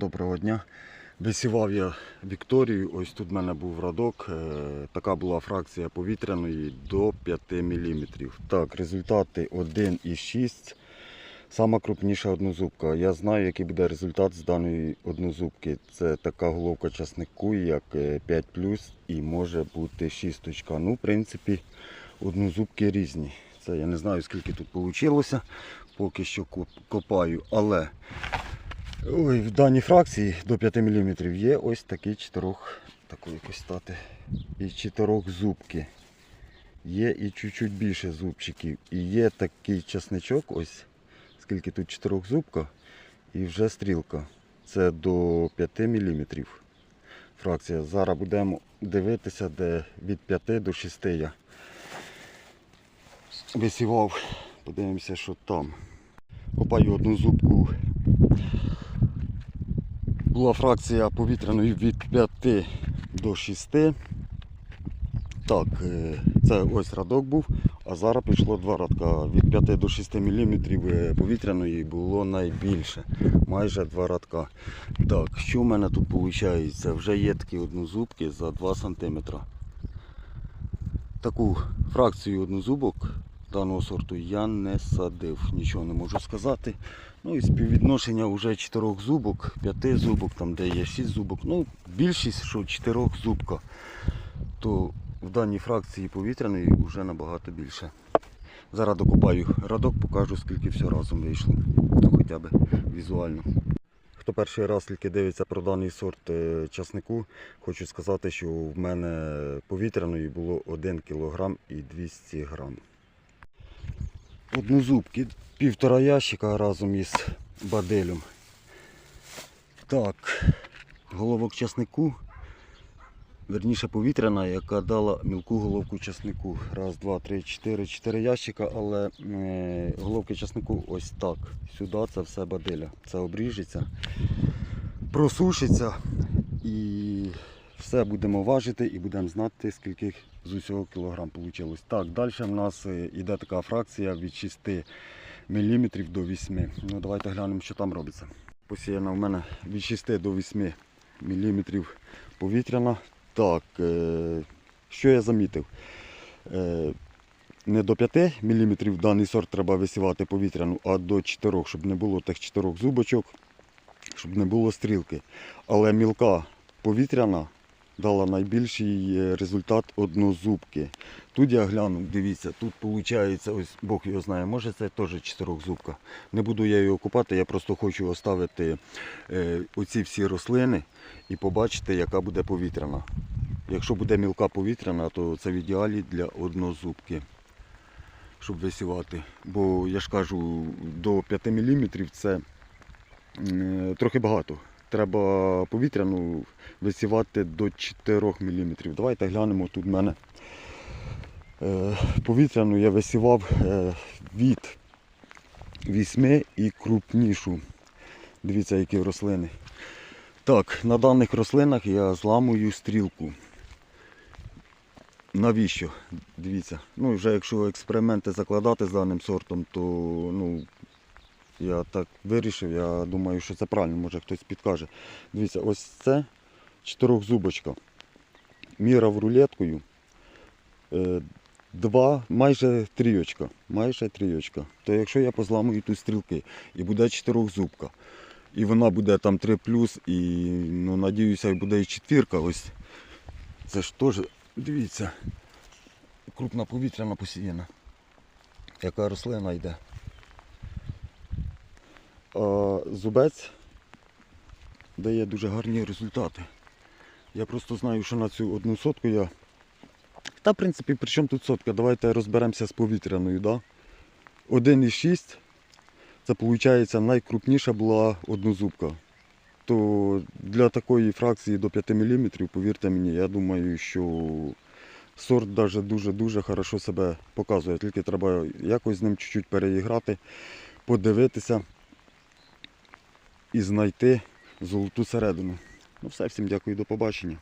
доброго дня. Висівав я Вікторію, ось тут в мене був радок. е, Така була фракція повітряної до 5 мм. Так, результати 1,6. Сама крупніша однозубка. Я знаю, який буде результат з даної однозубки. Це така головка часнику, як е, 5 і може бути 6. Ну, в принципі, однозубки різні. Це я не знаю, скільки тут вийшло, поки що копаю. Але ой, в даній фракції до 5 мм є ось такі чотирьох, такої якось стати, і чотирьох зубки. Є і чуть-чуть більше зубчиків. І є такий часничок, ось скільки тут чотирьох зубка, і вже стрілка. Це до 5 мм. Фракція. Зараз будемо дивитися, де від 5 до 6 я висівав. Подивимося, що там. Копаю одну зубку. Була фракція повітряної від 5 до 6. Так, е, це ось радок був, а зараз пішло два радка. Від 5 до 6 мм повітряної було найбільше. Майже два радка. Так, що в мене тут виходить? Вже є такі однозубки за 2 см. Таку фракцію однозубок даного сорту я не садив, нічого не можу сказати. Ну і співвідношення вже чотирьох зубок, п'яти зубок, там де є шість зубок. Ну, більшість, що чотирьох зубка, то в даній фракції повітряної вже набагато більше. Зараз докопаю радок, покажу скільки все разом вийшло. Ну, хоча б візуально. Хто перший раз тільки дивиться про даний сорт е, часнику, хочу сказати, що в мене повітряної було 1 кг і 200 грам. Однозубки, півтора ящика разом із баделем. Так, головок часнику, верніше повітряна, яка дала мілку головку часнику. Раз, два, три, чотири, чотири ящика, але е, головки часнику ось так. Сюди це все баделя. Це обріжеться, просушиться і все будемо важити і будемо знати, скільки з усього кілограм вийшло. Так, далі в нас е, йде така фракція від 6 мм до 8 Ну, Давайте глянемо, що там робиться. Посіяна в мене від 6 до 8 мм повітряна. Так, е, що я замітив? Е, не до 5 мм даний сорт треба висівати повітряну, а до 4, щоб не було тих 4 зубочок, щоб не було стрілки. Але мілка повітряна дала найбільший е, результат однозубки. Тут я глянув, дивіться, тут виходить, ось Бог його знає, може це теж чотирьохзубка. Не буду я його купати, я просто хочу оставити е, оці всі рослини і побачити, яка буде повітряна. Якщо буде мілка повітряна, то це в ідеалі для однозубки, щоб висівати. Бо я ж кажу, до 5 мм це е, трохи багато. Треба повітряну висівати до 4 мм. Давайте глянемо тут в мене. Е, Повітряну я висівав е, від 8 і крупнішу. Дивіться, які рослини. Так, на даних рослинах я зламую стрілку. Навіщо? Дивіться. Ну, вже якщо експерименти закладати з даним сортом, то ну, я так вирішив, я думаю, що це правильно, може хтось підкаже. Дивіться, ось це чотирьохзубочка. Мірав рулеткою. Е, Два, майже трійочка. Майже трійочка. То якщо я позламую тут стрілки і буде чотирьохзубка, і вона буде там 3 і ну, надіюся, буде і четвірка. Ось це ж теж, дивіться, крупна повітряна посіяна. Яка рослина йде. Зубець дає дуже гарні результати. Я просто знаю, що на цю одну сотку я. Та, в принципі, при чому тут сотка? Давайте розберемося з повітряною. Да? 1,6 це виходить найкрупніша була однозубка. То для такої фракції до 5 мм, повірте мені, я думаю, що сорт дуже-дуже хорошо себе показує. Тільки треба якось з ним чуть-чуть переіграти, подивитися і знайти золоту середину. Ну все, всім дякую, до побачення.